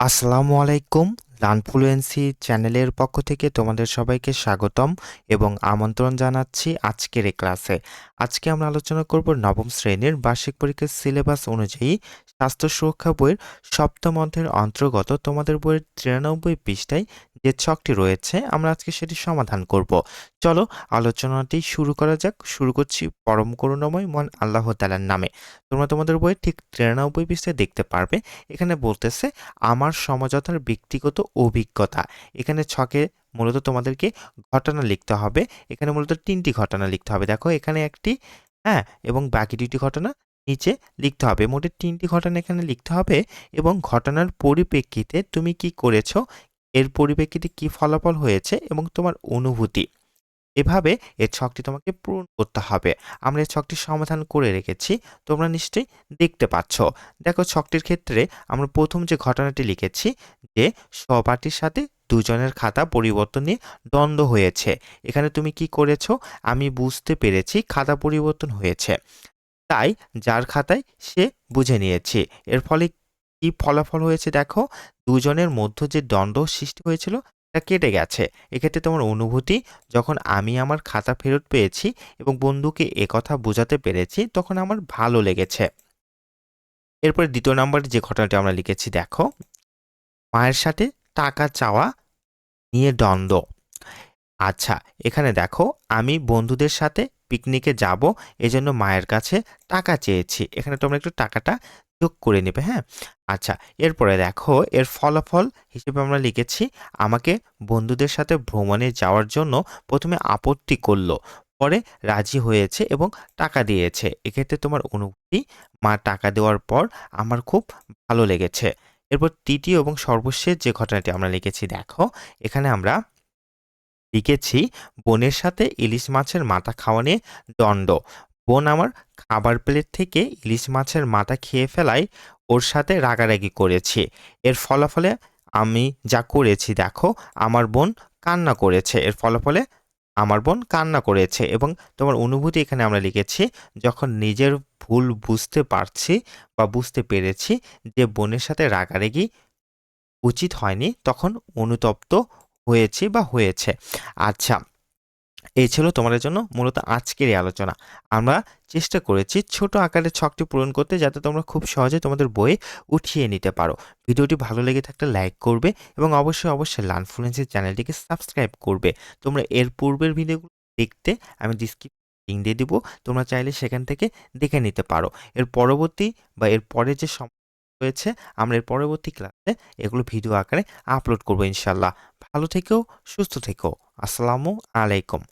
আসসালামু আলাইকুম লানফ্লুয়েন্সি চ্যানেলের পক্ষ থেকে তোমাদের সবাইকে স্বাগতম এবং আমন্ত্রণ জানাচ্ছি আজকের এই ক্লাসে। আজকে আমরা আলোচনা করব নবম শ্রেণির বার্ষিক পরীক্ষার সিলেবাস অনুযায়ী স্বাস্থ্য সুরক্ষা বইয়ের সপ্তম অধ্যায়ের অন্তর্গত তোমাদের বইয়ের তিরানব্বই পৃষ্ঠায় যে ছকটি রয়েছে, আমরা আজকে সেটি সমাধান করব। চলো আলোচনাটি শুরু করা যাক। শুরু করছি পরম করুণাময় মন আল্লাহ তালার নামে। তোমরা তোমাদের বইয়ের ঠিক তিরানব্বই পৃষ্ঠায় দেখতে পারবে। এখানে বলতেছে, আমার সমঝোতার ব্যক্তিগত অভিজ্ঞতা। এখানে ছকে মূলত তোমাদেরকে ঘটনা লিখতে হবে। এখানে মূলত তিনটি ঘটনা লিখতে হবে। দেখো, এখানে একটি হ্যাঁ এবং বাকি দুটি ঘটনা নিচে লিখতে হবে। মোটে তিনটি ঘটনা এখানে লিখতে হবে এবং ঘটনার পরিপ্রেক্ষিতে তুমি কি করেছ এর পরিপ্রেক্ষিতে কি ফলাফল হয়েছে এবং তোমার অনুভূতি? এভাবে এর ছকটি তোমাকে পূরণ করতে হবে। আমরা এই ছকটি সমাধান করে রেখেছি। তোমরা নিশ্চয়ই দেখতে পাচ্ছ। দেখো, ছকটির ক্ষেত্রে আমরা প্রথম যে ঘটনাটি লিখেছি যে সহপাঠীর সাথে দুজনের খাতা পরিবর্তন নিয়ে দ্বন্দ্ব হয়েছে। এখানে তুমি কি করেছ? আমি বুঝতে পেরেছি খাতা পরিবর্তন হয়েছে। তাই যার খাতায় সে বুঝে নিয়েছে। এর ফলে কি ফলাফল হয়েছে দেখো? দুজনের মধ্যে যে দ্বন্দ্ব সৃষ্টি হয়েছিল, তা কেটে গেছে। এক্ষেত্রে তোমার অনুভূতি, যখন আমি আমার খাতা ফেরত পেয়েছি এবং বন্ধুকে একথা বোঝাতে পেরেছি, তখন আমার ভালো লেগেছে। এরপরে দ্বিতীয় নম্বরে যে ঘটনাটি আমরা লিখেছি, দেখো। মায়ের সাথে টাকা চাওয়া নিয়ে দ্বন্দ্ব। আচ্ছা এখানে দেখো, আমি বন্ধুদের সাথে পিকনিকে যাব, এজন্য মায়ের কাছে টাকা চেয়েছি। এখানে তোমরা একটু টাকাটা যোগ করে নেবে হ্যাঁ? আচ্ছা এরপরে দেখো, এর ফলাফল হিসেবে আমরা লিখেছি, আমাকে বন্ধুদের সাথে ভ্রমণে যাওয়ার জন্য প্রথমে আপত্তি করল, পরে রাজি হয়েছে এবং টাকা দিয়েছে। এক্ষেত্রে তোমার অনুভূতি, মা টাকা দেওয়ার পর আমার খুব ভালো লেগেছে। এরপর তৃতীয় এবং সর্বশেষ যে ঘটনাটি আমরা লিখেছি, দেখো, এখানে আমরা লিখেছি, বোনের সাথে ইলিশ মাছের মাথা খাওয়া নিয়ে দণ্ড বোন আমার খাবার প্লেট থেকে ইলিশ মাছের মাথা খেয়ে ফেলায় ওর সাথে রাগারাগি করেছি। এর ফলাফলে আমি যা করেছি, দেখো, আমার বোন কান্না করেছে। এর ফলাফলে আমার বোন কান্না করেছে এবং তোমার অনুভূতি এখানে আমরা লিখেছি, যখন নিজের ভুল বুঝতে পারছি বা বুঝতে পেরেছি যে বোনের সাথে রাগারাগি উচিত হয়নি, তখন অনুতপ্ত হয়েছি বা হয়েছে। আচ্ছা এই ছিল তোমাদের জন্য মূলত আজকের এই আলোচনা। আমরা চেষ্টা করেছি ছোট আকারে ছকটি পূরণ করতে যাতে তোমরা খুব সহজে তোমাদের বইয়ে উঠিয়ে নিতে পারো। ভিডিওটি ভালো লেগে থাকলে লাইক করবে এবং অবশ্যই অবশ্যই লানফ্লুয়েন্সের চ্যানেলটিকে সাবস্ক্রাইব করবে। তোমরা এর পূর্বের ভিডিওগুলো দেখতে আমি ডিসক্রিপশন লিঙ্ক দিয়ে দিব, তোমরা চাইলে সেখান থেকে দেখে নিতে পারো। এর পরবর্তী বা এর পরে যে রয়েছে, আমরা এর পরবর্তী ক্লাসে এগুলো ভিডিও আকারে আপলোড করব ইনশাল্লাহ ভালো থেকেও সুস্থ থেকো। আসসালামু আলাইকুম।